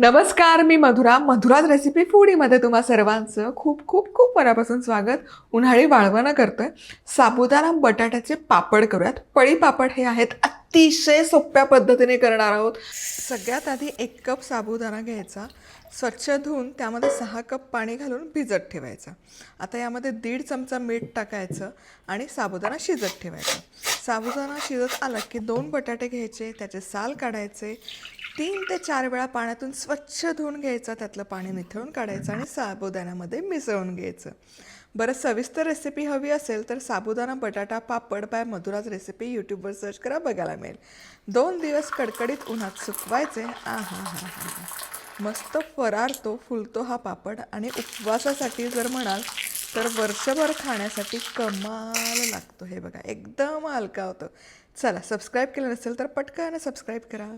नमस्कार मी मधुरा. मधुराज रेसिपी फूडीमध्ये तुम्हा सर्वांचं खूप खूप खूप मनापासून स्वागत. उन्हाळी वाळवणं करतोय. साबुदाणा बटाट्याचे पापड करूयात. पळी पापड हे आहेत अतिशय सोप्या पद्धतीने करणार आहोत. सगळ्यात आधी एक कप साबुदाणा घ्यायचा. स्वच्छ धुवून त्यामध्ये सहा कप पाणी घालून भिजत ठेवायचा. आता यामध्ये दीड चमचा मीठ टाकायचं आणि साबुदाणा शिजत ठेवायचा. साबुदाणा शिजत आला की दोन बटाटे घ्यायचे त्याचे साल काढायचे. तीन ते चार वेळा पाण्यातून स्वच्छ धुवून घ्यायचं त्यातलं पाणी निथळून काढायचं आणि साबुदाण्यामध्ये मिसळून घ्यायचं. बरं सविस्तर रेसिपी हवी असेल तर साबुदाणा बटाटा पापड बाय मधुराज रेसिपी यूट्यूबवर सर्च करा बघायला मिळेल. दोन दिवस कडकडीत उन्हात सुकवायचे. आ हा हा हा. मस्त फरारतो फुलतो हा पापड आणि उपवासासाठी जर म्हणाल तर वर्षभर खाण्यासाठी कमाल लागतो हे बघा. एकदम हलका होतो. चला सबस्क्राईब केलं नसेल तर पटकन सबस्क्राईब करा.